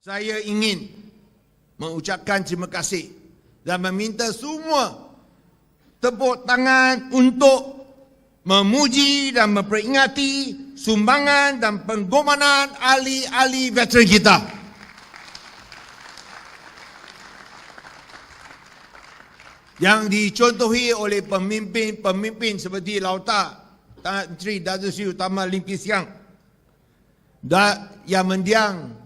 Saya ingin mengucapkan terima kasih dan meminta semua tepuk tangan untuk memuji dan memperingati sumbangan dan penggomanan ahli-ahli veteran kita. Yang dicontohi oleh pemimpin-pemimpin seperti Lauta, Tan Sri Datuk Seri Utama Lim Kee Siang, da, yang mendiang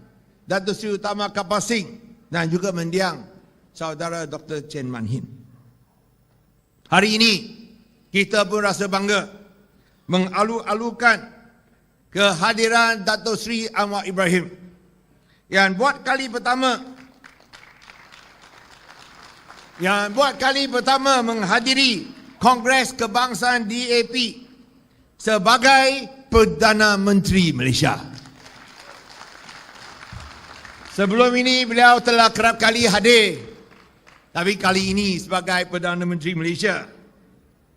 Datuk Seri Utama Kapal Singh dan juga mendiang saudara Dr. Chen Man Hin. Hari ini kita pun rasa bangga mengalu-alukan kehadiran Datuk Seri Anwar Ibrahim yang buat kali pertama yang buat kali pertama menghadiri Kongres Kebangsaan DAP sebagai Perdana Menteri Malaysia. Sebelum ini beliau telah kerap kali hadir tapi kali ini sebagai Perdana Menteri Malaysia.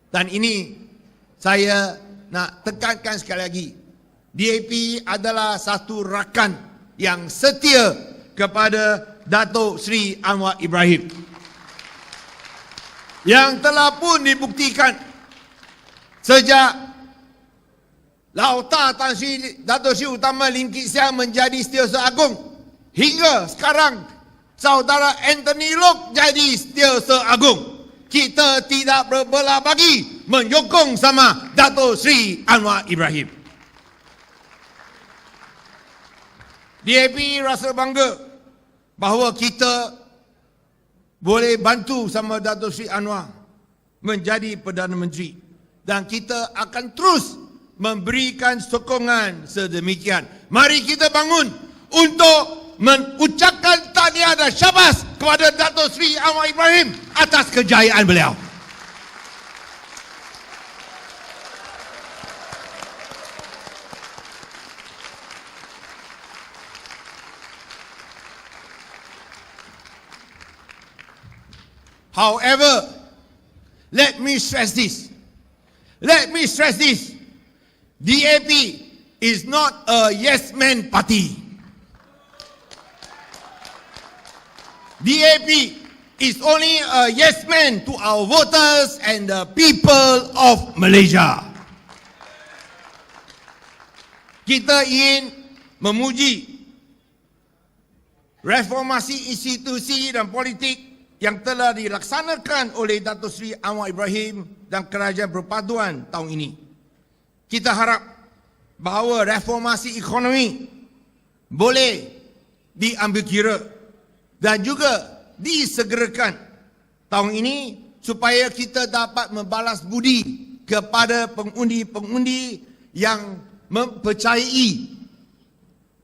Dan ini saya nak tekankan sekali lagi. DAP adalah satu rakan yang setia kepada Datuk Seri Anwar Ibrahim. Yang telah pun dibuktikan sejak Lauta Tan Sri Datuk Seri Utama Lim Kit Siang menjadi Setiausaha Agung hingga sekarang saudara Anthony Lok jadi Setiausaha Agung. Kita tidak berbelah bagi menyokong sama Datuk Seri Anwar Ibrahim. DAP rasa bangga bahawa kita boleh bantu sama Datuk Seri Anwar menjadi Perdana Menteri dan kita akan terus memberikan sokongan sedemikian. Mari kita bangun untuk mengucapkan tahniah dan syabas kepada Datuk Seri Anwar Ibrahim atas kejayaan beliau. However, let me stress this. Let me stress this. DAP is not a yes man party. DAP is only a yes man to our voters and the people of Malaysia. Kita ingin memuji reformasi institusi dan politik yang telah dilaksanakan oleh Datuk Seri Anwar Ibrahim dan Kerajaan Perpaduan tahun ini. Kita harap bahawa reformasi ekonomi boleh diambil kira dan juga disegerakan tahun ini supaya kita dapat membalas budi kepada pengundi-pengundi yang mempercayai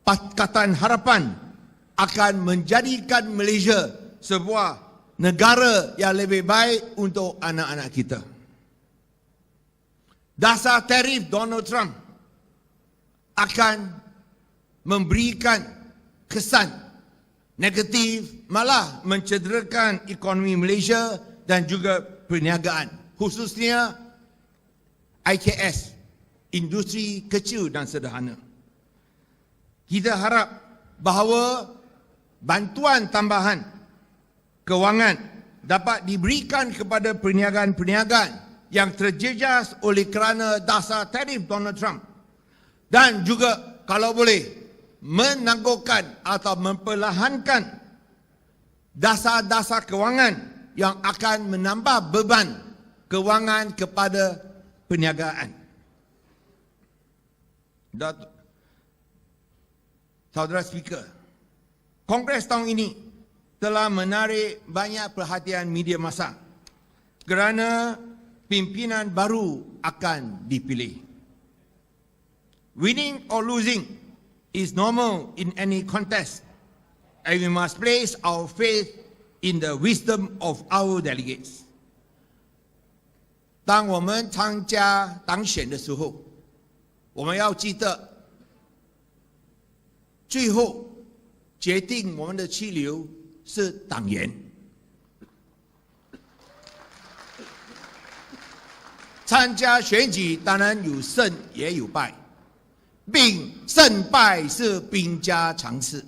Pakatan Harapan akan menjadikan Malaysia sebuah negara yang lebih baik untuk anak-anak kita. Dasar tarif Donald Trump akan memberikan kesan negatif malah mencederakan ekonomi Malaysia dan juga perniagaan khususnya IKS industri kecil dan sederhana. Kita harap bahawa bantuan tambahan kewangan dapat diberikan kepada perniagaan-perniagaan yang terjejas oleh kerana dasar tarif Donald Trump dan juga kalau boleh menangguhkan atau memperlahankan dasar-dasar kewangan yang akan menambah beban kewangan kepada perniagaan. Datuk Saudara Speaker, Kongres tahun ini telah menarik banyak perhatian media masa kerana pimpinan baru akan dipilih. Winning or losing is normal in any contest and we must place our faith in the wisdom of our delegates. 当我们参加当选的时候，我们要记得，最后决定我们的气流是党员。参加选举当然有胜也有败，并胜败是兵家常事。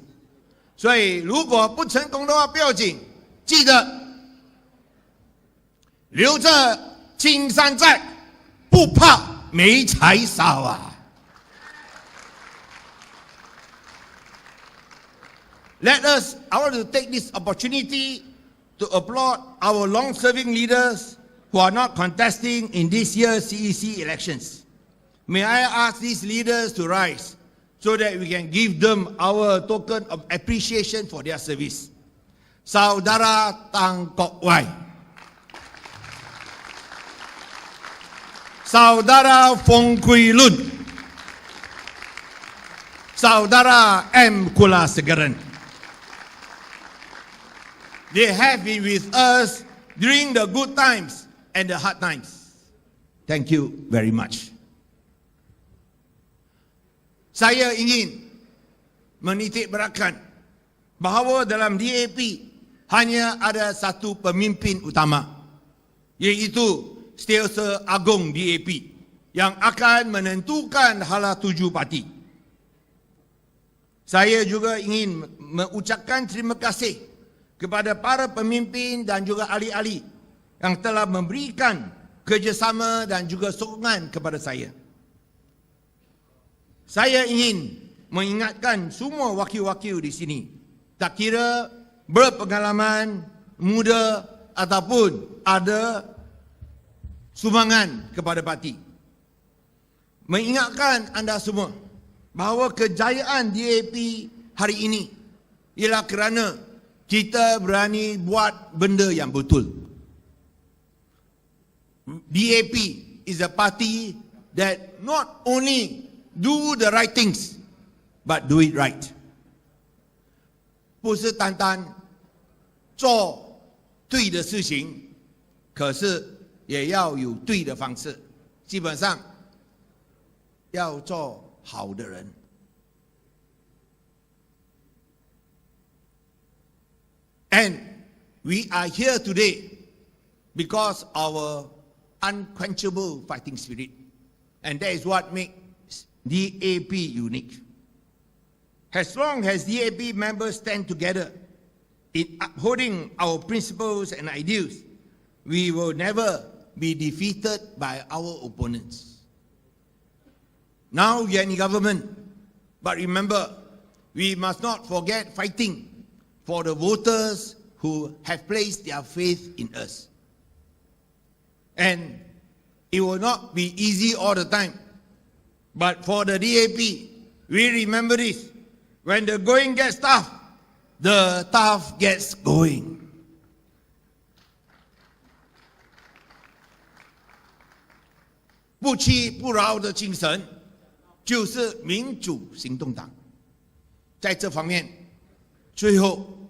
所以如果不成功的话，不要紧，记得留着青山在，不怕没柴烧啊。Let us, I want to take this opportunity to applaud our long-serving leaders who are not contesting in this year's CEC elections. May I ask these leaders to rise so that we can give them our token of appreciation for their service. Saudara Tang Kok Wai. Saudara Fong Kui Lun. Saudara M. Kula Segaran. They have been with us during the good times and the hard times. Thank you very much. Saya ingin menitik beratkan bahawa dalam DAP hanya ada satu pemimpin utama iaitu Setiausaha Agong DAP yang akan menentukan hala tuju parti. Saya juga ingin mengucapkan terima kasih kepada para pemimpin dan juga ahli-ahli yang telah memberikan kerjasama dan juga sokongan kepada saya. Saya ingin mengingatkan semua wakil-wakil di sini, tak kira berpengalaman, muda ataupun ada sumbangan kepada parti. Mengingatkan anda semua bahawa kejayaan DAP hari ini ialah kerana kita berani buat benda yang betul. DAP is a party that not only do the right things, but do it right. 不是单单做对的事情，可是也要有对的方式。基本上要做好的人。And we are here today because our unquenchable fighting spirit. And that is what makes DAP unique. As long as DAP members stand together in upholding our principles and ideals, we will never be defeated by our opponents. Now we are in government, but remember, we must not forget fighting for the voters who have placed their faith in us. And it will not be easy all the time. But for the DAP, we remember this. When the going gets tough, the tough gets going. 不屈不挠的精神，就是民主行动党。在这方面，最后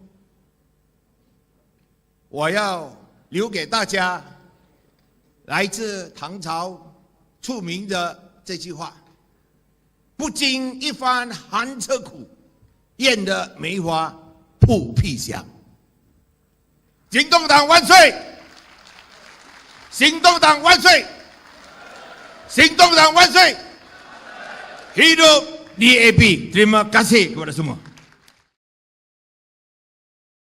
我要留给大家来自唐朝著名的这句话：“不经一番寒彻苦，艳得梅花扑鼻香。”行动党万岁！行动党万岁！行动党万岁！Hidup DAP. Terima kasih kepada semua.